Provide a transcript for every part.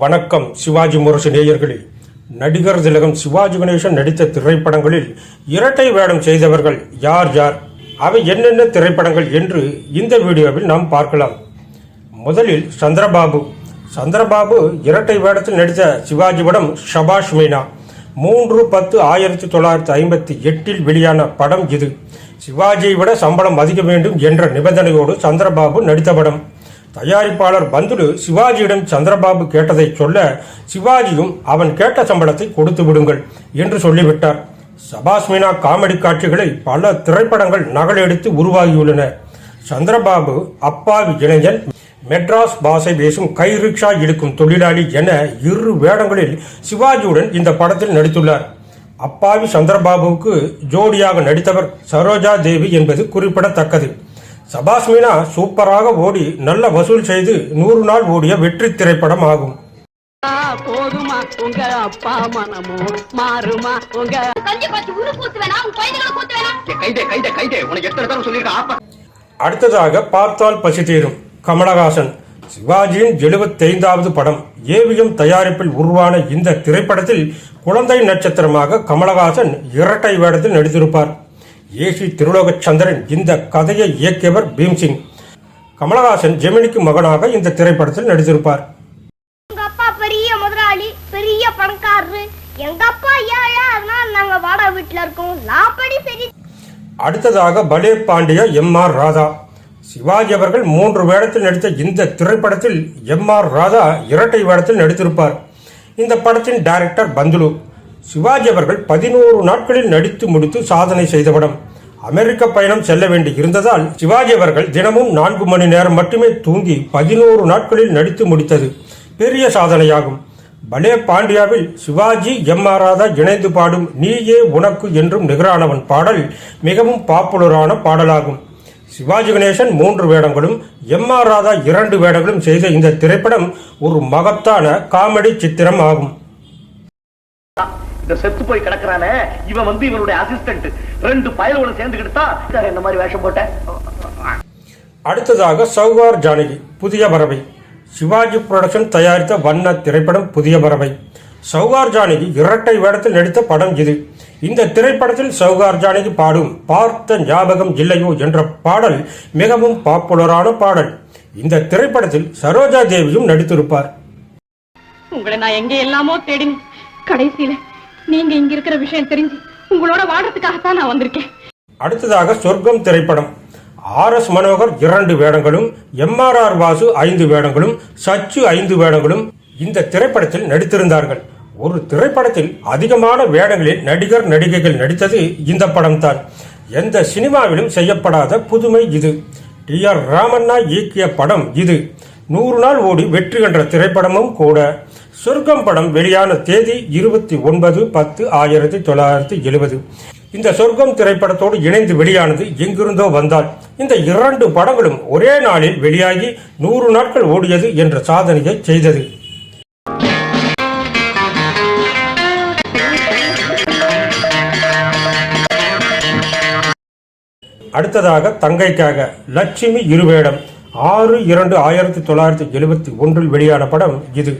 வணக்கம் சிவாஜி முரசு நேயர்களே. நடிகர் திலகம் சிவாஜி கணேசன் நடித்த திரைப்படங்களில் இரட்டை வேடம் செய்தவர்கள் யார் யார்? அவை என்னென்ன திரைப்படங்கள் என்று இந்த வீடியோவில் நாம் பார்க்கலாம். முதலில் சந்திரபாபு. சந்திரபாபு இரட்டை வேடத்தில் நடித்த சிவாஜி படம் ஷபாஷ் மீனா. மூன்று பத்து ஆயிரத்தி தொள்ளாயிரத்தி ஐம்பத்தி எட்டில் வெளியான படம் இது. சிவாஜியை விட சம்பளம் அதிக வேண்டும் என்ற நிபந்தனையோடு சந்திரபாபு நடித்த படம். தயாரிப்பாளர் பந்துலு சிவாஜியிடம் சந்திரபாபு கேட்டதை சொல்ல சிவாஜியும் அவன் கேட்ட சம்பளத்தை கொடுத்து விடுங்கள் என்று சொல்லிவிட்டார். சபாஸ்மினா காமெடி காட்சிகளை பல திரைப்படங்கள் நகலெடுத்து உருவாகியுள்ளன. சந்திரபாபு அப்பாவி இளைஞன் மெட்ராஸ் பாஷை பேசும் கை ரிக்ஷா இழுக்கும் தொழிலாளி என இரு வேடங்களில் சிவாஜியுடன் இந்த படத்தில் நடித்துள்ளார். அப்பாவி சந்திரபாபுவுக்கு ஜோடியாக நடித்தவர் சரோஜா தேவி என்பது குறிப்பிடத்தக்கது. சபாஸ் மீனா சூப்பராக ஓடி நல்ல வசூல் செய்து நூறு நாள் ஓடிய வெற்றி திரைப்படம் ஆகும் போதுமா உங்க அப்பா மனமோ மாறுமா உங்க அடுத்ததாக பார்த்தால் பசி தீரும். கமலஹாசன் சிவாஜியின் எழுபத்தைந்தாவது படம் ஏவிஎம் தயாரிப்பில் உருவான இந்த திரைப்படத்தில் குழந்தை நட்சத்திரமாக கமலஹாசன் இரட்டை வேடத்தில் நடித்திருப்பார். ஏசி திருலோகச்சந்திரன் இந்த கதையை இயக்கியவர் பீம்சிங். கமலஹாசன் ஜெமினிக்கு மகனாக இந்த திரைப்படத்தில் நடித்திருப்பார். எங்க அப்பா பெரிய முதலாளி பெரிய பணக்காரரு. எங்க அப்பா ஏழை அதனால நாங்க வாடகை வீட்டுல இருக்கோம். லாப்படி சரி. அடுத்ததாக பலே பாண்டிய எம் ஆர் ராதா. சிவாஜி அவர்கள் மூன்று வேடத்தில் நடித்த இந்த திரைப்படத்தில் எம் ஆர் ராதா இரட்டை வேடத்தில் நடித்திருப்பார். இந்த படத்தின் டைரக்டர் பந்துலு. சிவாஜி அவர்கள் பதினோரு நாட்களில் நடித்து முடித்து சாதனை செய்த படம். அமெரிக்க பயணம் செல்ல வேண்டி இருந்ததால் சிவாஜி அவர்கள் தினமும் நான்கு மணி நேரம் மட்டுமே தூங்கி பதினோரு நாட்களில் நடித்து முடித்தது. பெரிய சாதனையாகும். பலே பாண்டியாவில் சிவாஜி எம் ஆர் ராதா இணைந்து பாடும் நீயே உனக்கு என்றும் நிகரானவன் பாடல் மிகவும் பாப்புலரான பாடலாகும். சிவாஜி கணேசன் மூன்று வேடங்களும் எம் ஆர் ராதா இரண்டு வேடங்களும் செய்த இந்த திரைப்படம் ஒரு மகத்தான காமெடி சித்திரம் ஆகும். இந்த செத்து போய் கிடக்குறானே இவன் வந்து இவனுடைய அசிஸ்டன்ட் ரெண்டு பயலோட சேர்ந்துக்கிட்டு தான் இந்த மாதிரி வேஷம் போட்டேன் அடுத்ததாக சௌகார் ஜானகி புதிய பறவை சிவாஜி புரொடக்ஷன் தயாரித்த வண்ண திரைப்படம் புதிய பறவை சௌகார் ஜானகி இரட்டை வேடத்தில் நடித்த படம் இது. இந்த திரைப்படத்தில் சௌகார் ஜானகி பாடும் பார்த்த ஞாபகம் இல்லையோ என்ற பாடல் மிகவும் பாப்புலரான பாடல். இந்த திரைப்படத்தில் சரோஜா தேவியும் நடித்திருப்பார். உங்களை நான் எங்க எல்லாமோ தேடினேன். கடைசியில நீங்க இங்க இருக்கிற விஷயம் தெரிஞ்சு உங்களோட வாடுறதுக்காகத்தான் நான் வந்திருக்கேன். அடுத்ததாக சொர்க்கம் திரைப்படம். ஆர் எஸ் மனோகர் இரண்டு வேடங்களும் எம் ஆர் ஆர் வாசு ஐந்து வேடங்களும் சச்சு ஐந்து வேடங்களும் இந்த திரைப்படத்தில் நடித்திருந்தார்கள். ஒரு திரைப்படத்தில் அதிகமான வேடங்களில் நடிகர் நடிகைகள் நடித்தது இந்த படம்தான். எந்த சினிமாவிலும் செய்யப்படாத புதுமை இது. டி ஆர் ராமண்ணா இயக்கிய படம் இது. நூறு நாள் ஓடி வெற்றி கண்ட திரைப்படமும் கூட. சொர்க்கம் படம் வெளியான தேதி இருபத்தி ஒன்பது பத்து ஆயிரத்தி தொள்ளாயிரத்தி எழுபது. இந்த சொர்க்கம் திரைப்படத்தோடு இணைந்து வெளியானது எங்கிருந்தோ வந்தால் இந்த இரண்டு படங்களும் ஒரே நாளில் வெளியாகி நூறு நாட்கள் ஓடியது என்ற சாதனையை செய்தது. அடுத்ததாக தங்கைக்காக லட்சுமி இருவேடம். ஆறு இரண்டு ஆயிரத்தி தொள்ளாயிரத்தி எழுபத்தி ஒன்றில் வெளியான படம் இது.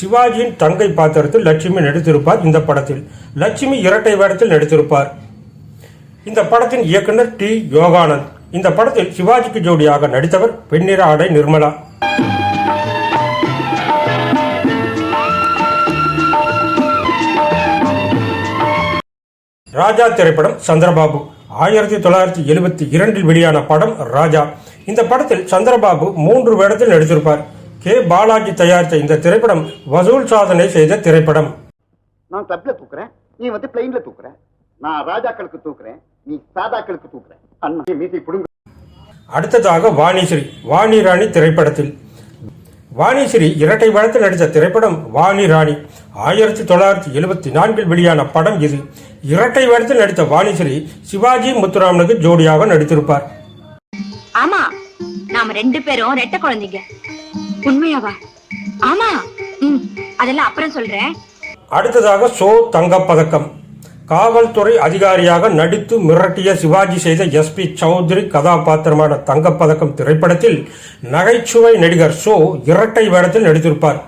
சிவாஜியின் தங்கை பாத்திரத்தில் லட்சுமி நடித்திருப்பார் இந்த படத்தில். லட்சுமி இரட்டை வேடத்தில் நடித்திருப்பார். இந்த படத்தின் இயக்குனர் டி. யோகானந்த். இந்த படத்தில் சிவாஜிக்கு ஜோடியாக நடித்தவர் வெண்ணிற ஆடை நிர்மலா. ராஜா திரைப்படம் சந்திரபாபு. ஆயிரத்தி தொள்ளாயிரத்தி எழுபத்தி இரண்டில் வெளியான படம் ராஜா. இந்த படத்தில் சந்திரபாபு மூன்று வேடத்தில் நடித்திருப்பார். கே பாலாஜி தயாரித்த இந்த திரைப்படம் வசூல் சாதனை செய்த திரைப்படம். நான் கிளப்ல தூக்குறேன். நீ வந்து பிளைன்ல தூக்குற. நான் ராஜாக்களுக்கு தூக்குறேன். நீ சாதாக்களுக்கு தூக்குற. அண்ணா மீசி புடுங்க. அடுத்ததாக வாணிஸ்ரீ வாணி ராணி திரைப்படத்தில். வாணிஸ்ரீ இரட்டை வேடத்தில் நடித்த திரைப்படம் வாணி ராணி. ஆயிரத்தி தொள்ளாயிரத்தி எழுபத்தி நான்கில் வெளியான படம் இது. இரட்டை வேடத்தில் நடித்த வாணிஸ்ரீ சிவாஜி முத்துராமனுக்கு ஜோடியாக நடித்திருப்பார். ஆமா நாம ரெண்டு பேரும் ரெட்ட குழந்தைங்க. உண்மையாவா? ஆமா. ம் அதெல்லாம் அப்புறம் சொல்றேன். அடுத்ததாக சோ தங்கப்பதக்கம். காவல்துறை அதிகாரியாக நடித்து மிரட்டிய சிவாஜி செய்த எஸ்பி சௌத்ரி கதாபாத்திரமான தங்கப்பதக்கம் திரைப்படத்தில் நகைச்சுவை நடிகர் சோ இரட்டை வேடத்தில் நடித்திருப்பார்.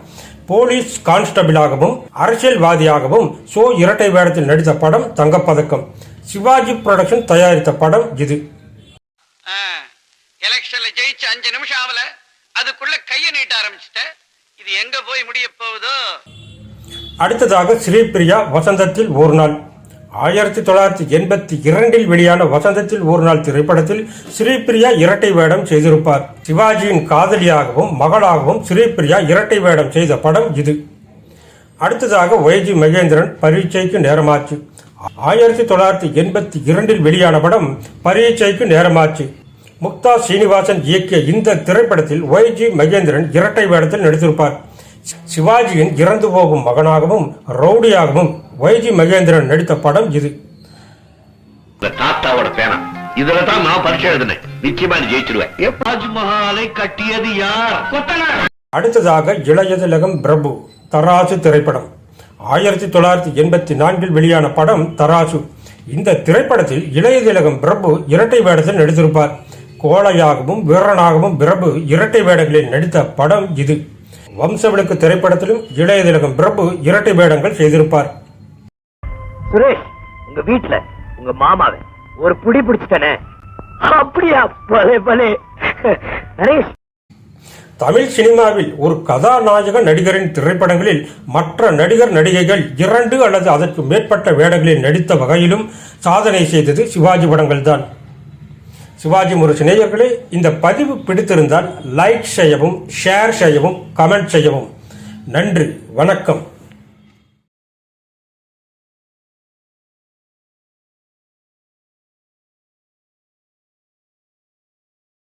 போலீஸ் கான்ஸ்டபிளாகவும் அரசியல்வாதியாகவும் சோ இரட்டை வேடத்தில் நடித்த படம் தங்கப்பதக்கம். சிவாஜி புரொடக்ஷன் தயாரித்த படம் இது. எலெக்ஷன்ல ஜெயிச்சு அஞ்சு நிமிஷம் ஆகல அதுக்குள்ள கைய நீட்ட ஆரம்பிச்சுட்ட இது எங்க போய் முடிய போகுதோ? அடுத்ததாக ஸ்ரீபிரியா வசந்தத்தில் ஒரு நாள். ஆயிரத்தி தொள்ளாயிரத்தி எண்பத்தி இரண்டில் வெளியான வசந்தத்தில் ஒரு நாள் திரைப்படத்தில் ஸ்ரீபிரியா இரட்டை வேடம் செய்திருப்பார். சிவாஜியின் காதலியாகவும் மகளாகவும் ஸ்ரீபிரியா இரட்டை வேடம் செய்த படம் இது. அடுத்ததாக ஒய்ஜி மகேந்திரன் பரீட்சைக்கு நேரமாச்சு. ஆயிரத்தி தொள்ளாயிரத்தி எண்பத்தி இரண்டில் வெளியான படம் பரீட்சைக்கு நேரமாச்சு. முக்தா சீனிவாசன் இயக்கிய இந்த திரைப்படத்தில் ஒய்ஜி மகேந்திரன் இரட்டை வேடத்தில் நடித்திருப்பார். சிவாஜியின் இறந்து போகும் மகனாகவும் ரவுடியாகவும் ஒய்ஜி மகேந்திரன் நடித்த படம் இது. தாத்தாவோட பேனா. இதுல தான் நான் பரிசு எழுதினேன். நிச்சயமா ஜெயிச்சிருவேன். தாஜ்மஹாலை கட்டியது யார்? அடுத்ததாக இளையதிலகம் பிரபு தராசு திரைப்படம். ஆயிரத்தி தொள்ளாயிரத்தி எண்பத்தி நான்கில் வெளியான படம் தராசு. இந்த திரைப்படத்தில் இளையதிலகம் பிரபு இரட்டை வேடத்தில் நடித்திருப்பார். கோழையாகவும் வீரனாகவும் பிரபு இரட்டை வேடங்களில் நடித்த படம் இது. வம்சவிளக்கு திரைப்படத்திலும் இளையதிலகம் பிரபு இரட்டை வேடங்கள் செய்திருப்பார். சுரேஷ் உங்க வீட்டுல உங்க மாமாவை ஒரு புடி பிடிச்சிட்டனே. அப்படியா? பலே பலே. நரேஷ். தமிழ் சினிமாவில் ஒரு கதாநாயக நடிகரின் திரைப்படங்களில் மற்ற நடிகர் நடிகைகள் இரண்டு அல்லது அதற்கு மேற்பட்ட வேடங்களில் நடித்த வகையிலும் சாதனை செய்தது சிவாஜி படங்கள்தான். சிவாஜி முரசு நேயர்களே இந்த பதிவு பிடித்திருந்தால் லைக் செய்யவும் ஷேர் செய்யவும் கமெண்ட் செய்யவும். நன்றி வணக்கம்.